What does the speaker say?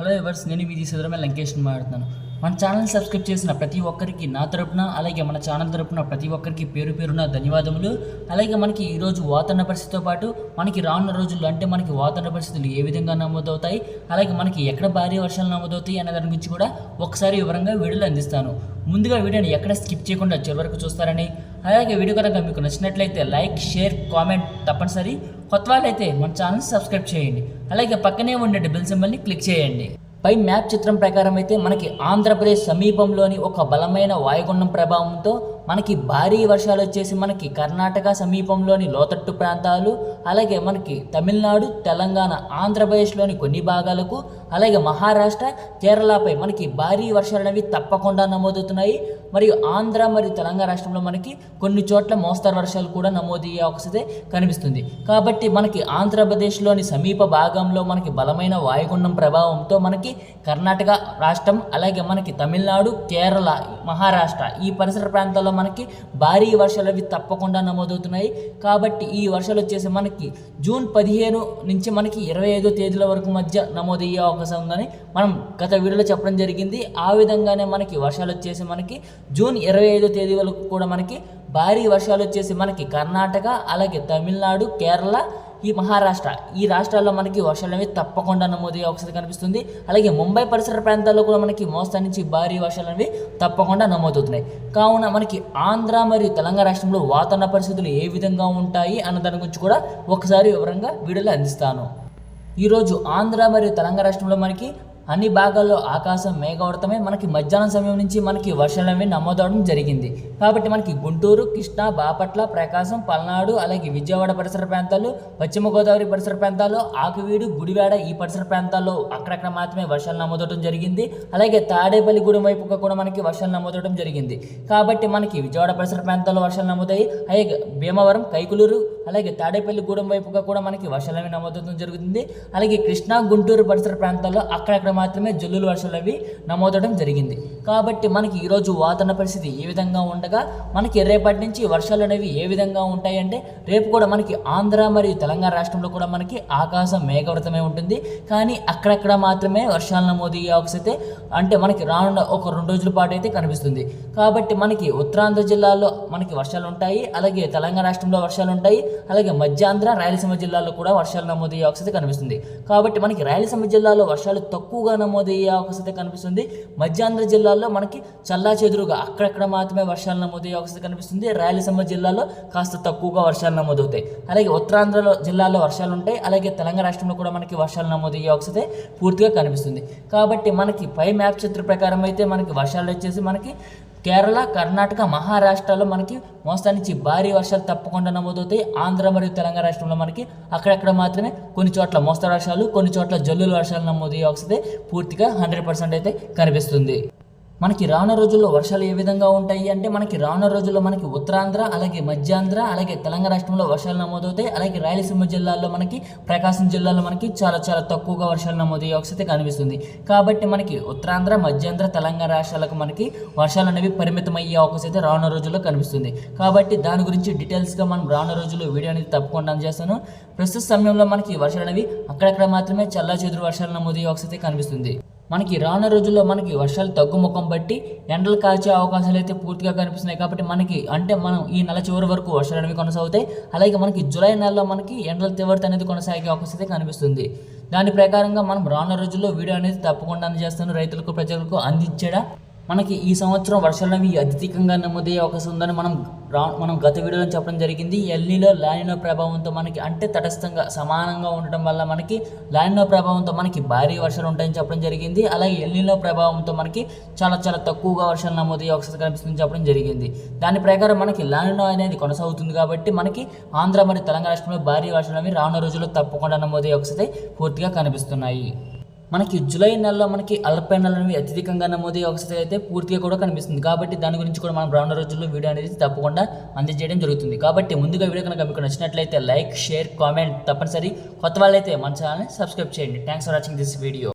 Hello ఎవర్స్ నేను మీ తీసేదరమే లంకేష్ మాట్లాడుతున్నాను. మన ఛానల్ సబ్స్క్రైబ్ చేసిన ప్రతి ఒక్కరికి నా తరపున అలాగే మన ఛానల్ తరపున ప్రతి ఒక్కరికి పేరు పేరున ధన్యవాదములు. అలాగే మనకి ఈరోజు వాతావరణ పరిస్థితితో పాటు మనకి రానున్న రోజుల్లో అంటే మనకి వాతావరణ పరిస్థితులు ఏ విధంగా నమోదవుతాయి అలాగే మనకి ఎక్కడ భారీ వర్షాలు నమోదవుతాయి అనే దాని గురించి కూడా ఒకసారి వివరంగా వీడియోలు అందిస్తాను. ముందుగా వీడియోని ఎక్కడ స్కిప్ చేయకుండా చివరి వరకు చూస్తారని అలాగే వీడియో కనుక మీకు నచ్చినట్లయితే లైక్ షేర్ కామెంట్ తప్పనిసరి. కొత్త వాళ్ళైతే మన ఛానల్ సబ్స్క్రైబ్ చేయండి. అలాగే పక్కనే ఉండే బెల్ సింబల్ని క్లిక్ చేయండి. పై మ్యాప్ చిత్రం ప్రకారం అయితే మనకి ఆంధ్రప్రదేశ్ సమీపంలోని ఒక బలమైన వాయుగుండం ప్రభావంతో మనకి భారీ వర్షాలు వచ్చేసి మనకి కర్ణాటక సమీపంలోని లోతట్టు ప్రాంతాలు అలాగే మనకి తమిళనాడు తెలంగాణ ఆంధ్రప్రదేశ్లోని కొన్ని భాగాలకు అలాగే మహారాష్ట్ర కేరళపై మనకి భారీ వర్షాలు అనేవి తప్పకుండా నమోదవుతున్నాయి. మరియు ఆంధ్ర మరియు తెలంగాణ రాష్ట్రంలో మనకి కొన్ని చోట్ల మోస్తరు వర్షాలు కూడా నమోదయ్యే అవకాశం కనిపిస్తుంది. కాబట్టి మనకి ఆంధ్రప్రదేశ్లోని సమీప భాగంలో మనకి బలమైన వాయుగుండం ప్రభావంతో మనకి కర్ణాటక రాష్ట్రం అలాగే మనకి తమిళనాడు కేరళ మహారాష్ట్ర ఈ పరిసర ప్రాంతాల్లో మనకి భారీ వర్షాలు అవి తప్పకుండా నమోదవుతున్నాయి. కాబట్టి ఈ వర్షాలు వచ్చేసి మనకి జూన్ పదిహేను నుంచి మనకి ఇరవై ఐదో తేదీల వరకు మధ్య నమోదయ్యే అవకాశం ఉందని మనం గత వీడియోలో చెప్పడం జరిగింది. ఆ విధంగానే మనకి వర్షాలు వచ్చేసి మనకి జూన్ ఇరవై ఐదో తేదీ వరకు కూడా మనకి భారీ వర్షాలు వచ్చేసి మనకి కర్ణాటక అలాగే తమిళనాడు కేరళ ఈ మహారాష్ట్ర. ఈ రాష్ట్రాల్లో మనకి వర్షాలు అనేవి తప్పకుండా నమోదయ్యే అవకాశం కనిపిస్తుంది. అలాగే ముంబై పరిసర ప్రాంతాల్లో కూడా మనకి మోస్తా నుంచి భారీ వర్షాలు అనేవి తప్పకుండా నమోదవుతున్నాయి. కావున మనకి ఆంధ్ర మరియు తెలంగాణ రాష్ట్రంలో వాతావరణ పరిస్థితులు ఏ విధంగా ఉంటాయి అన్న దాని గురించి కూడా ఒకసారి వివరంగా వీడియోలో అందిస్తాను. ఈరోజు ఆంధ్ర మరియు తెలంగాణ రాష్ట్రంలో మనకి అన్ని భాగాల్లో ఆకాశం మేఘావృతమే మనకి మధ్యాహ్నం సమయం నుంచి మనకి వర్షాలు అనేవి నమోదవడం జరిగింది. కాబట్టి మనకి గుంటూరు కృష్ణా బాపట్ల ప్రకాశం పల్నాడు అలాగే విజయవాడ పరిసర ప్రాంతాలు పశ్చిమ గోదావరి పరిసర ప్రాంతాల్లో ఆకువీడు గుడివాడ ఈ పరిసర ప్రాంతాల్లో అక్కడక్కడ మాత్రమే వర్షాలు నమోదవడం జరిగింది. అలాగే తాడేపల్లిగూడెం వైపుగా కూడా మనకి వర్షాలు నమోదవడం జరిగింది. కాబట్టి మనకి విజయవాడ పరిసర ప్రాంతాల్లో వర్షాలు నమోదయ్యి అలాగే భీమవరం కైకులూరు అలాగే తాడేపల్లిగూడెం వైపుగా కూడా మనకి వర్షాలవి నమోదవడం జరుగుతుంది. అలాగే కృష్ణా గుంటూరు పరిసర ప్రాంతాల్లో అక్కడక్కడ మాత్రమే జల్లులు వర్షాలు అవి నమోదవడం జరిగింది. కాబట్టి మనకి ఈరోజు వాతావరణ పరిస్థితి ఏ విధంగా ఉండగా మనకి రేపటి నుంచి వర్షాలు అనేవి ఏ విధంగా ఉంటాయి అంటే రేపు కూడా మనకి ఆంధ్ర మరియు తెలంగాణ రాష్ట్రంలో కూడా మనకి ఆకాశం మేఘవృతమే ఉంటుంది. కానీ అక్కడక్కడ మాత్రమే వర్షాలు నమోదయ్యే అవకాశం అంటే మనకి రానున్న ఒక రెండు రోజుల పాటు అయితే కనిపిస్తుంది. కాబట్టి మనకి ఉత్తరాంధ్ర జిల్లాలో మనకి వర్షాలు ఉంటాయి అలాగే తెలంగాణ రాష్ట్రంలో వర్షాలు ఉంటాయి అలాగే మధ్యాంధ్ర రాయలసీమ జిల్లాలో కూడా వర్షాలు నమోదయ్యే అవకాశం కనిపిస్తుంది. కాబట్టి మనకి రాయలసీమ జిల్లాలో వర్షాలు తక్కువగా నమోదయ్యే అవకాశం కనిపిస్తుంది. మధ్యాంధ్ర జిల్లాలో మనకి చల్లా చెదురుగా అక్కడక్కడ మాత్రమే వర్షాలు నమోదయ్యే అవకాశం కనిపిస్తుంది. రాయలసీమ జిల్లాలో కాస్త తక్కువగా వర్షాలు నమోదవుతాయి. అలాగే ఉత్తరాంధ్రలో జిల్లాలో వర్షాలు ఉంటాయి అలాగే తెలంగాణ రాష్ట్రంలో కూడా మనకి వర్షాలు నమోదయ్యే అవకాశం పూర్తిగా కనిపిస్తుంది. కాబట్టి మనకి పై మ్యాప్ చిత్ర ప్రకారం అయితే మనకి వర్షాలు వచ్చేసి మనకి కేరళ కర్ణాటక మహారాష్ట్రలో మనకి మోస్తా నుంచి భారీ వర్షాలు తప్పకుండా నమోదవుతాయి. ఆంధ్ర మరియు తెలంగాణ రాష్ట్రంలో మనకి అక్కడక్కడ మాత్రమే కొన్ని చోట్ల మోస్తరు వర్షాలు కొన్ని చోట్ల జల్లుల వర్షాలు నమోదయ్యే వస్తే పూర్తిగా హండ్రెడ్ పర్సెంట్ అయితే కనిపిస్తుంది. మనకి రాను రోజుల్లో వర్షాలు ఏ విధంగా ఉంటాయి అంటే మనకి రాను రోజుల్లో మనకి ఉత్తరాంధ్ర అలాగే మధ్యాంధ్ర అలాగే తెలంగాణ రాష్ట్రంలో వర్షాలు నమోదవుతాయి. అలాగే రాయలసీమ జిల్లాల్లో మనకి ప్రకాశం జిల్లాలో మనకి చాలా చాలా తక్కువగా వర్షాలు నమోదయ్యే అవసరం కనిపిస్తుంది. కాబట్టి మనకి ఉత్తరాంధ్ర మధ్యాంధ్ర తెలంగాణ రాష్ట్రాలకు మనకి వర్షాలు అనేవి పరిమితమయ్యే అవకాశం అయితే రాను రోజుల్లో కనిపిస్తుంది. కాబట్టి దాని గురించి డీటెయిల్స్గా మనం రాను రోజుల్లో వీడియో అనేది తప్పకుండా చేస్తాను. ప్రస్తుత సమయంలో మనకి వర్షాలు అనేవి అక్కడక్కడ మాత్రమే చల్లా చెదురు వర్షాలు నమోదయ్యే అవకాశం అయితే కనిపిస్తుంది. మనకి రానున్న రోజుల్లో మనకి వర్షాలు తగ్గుముఖం బట్టి ఎండలు కాచే అవకాశాలు అయితే పూర్తిగా కనిపిస్తున్నాయి కాబట్టి మనకి అంటే మనం ఈ నెల చివరి వరకు వర్షాలు అనేవి కొనసాగుతాయి. అలాగే మనకి జూలై నెలలో మనకి ఎండల తీవ్రత అనేది కొనసాగే అవకాశం అయితే కనిపిస్తుంది. దాని ప్రకారంగా మనం రానున్న రోజుల్లో వీడియో అనేది తప్పకుండా అందజేస్తాను. రైతులకు ప్రజలకు అందించడా మనకి ఈ సంవత్సరం వర్షాలు అవి అత్యధికంగా నమోదయ్యే అవకాశం ఉందని మనం రా మనం గత వీడియోలో చెప్పడం జరిగింది. ఎల్నీలో లానినో ప్రభావంతో మనకి అంటే తటస్థంగా సమానంగా ఉండటం వల్ల మనకి లానినో ప్రభావంతో మనకి భారీ వర్షాలు ఉంటాయని చెప్పడం జరిగింది. అలాగే ఎల్నీలో ప్రభావంతో మనకి చాలా చాలా తక్కువగా వర్షాలు నమోదయ్యే అవకాశం కనిపిస్తుందని చెప్పడం జరిగింది. దాని ప్రకారం మనకి లానినో అనేది కొనసాగుతుంది కాబట్టి మనకి ఆంధ్ర మరియు తెలంగాణ రాష్ట్రంలో భారీ వర్షాలు అనేవి రానున్న రోజుల్లో తప్పకుండా నమోదయ్యే అవకాశం పూర్తిగా కనిపిస్తున్నాయి. మనకి జూలై నెలలో మనకి అల్పైనలు అనేవి అత్యధికంగా నమోదయ్యే అవకాశం అయితే పూర్తిగా కూడా కనిపిస్తుంది. కాబట్టి దాని గురించి కూడా మనం రానున్న రోజుల్లో వీడియో అనేది తప్పకుండా అందజేయడం జరుగుతుంది. కాబట్టి ముందుగా వీడియో కనుక మీకు నచ్చినట్లయితే లైక్ షేర్ కామెంట్ తప్పనిసరి. కొత్త వాళ్ళైతే మన ఛానల్ని సబ్స్క్రైబ్ చేయండి. Thanks for watching this video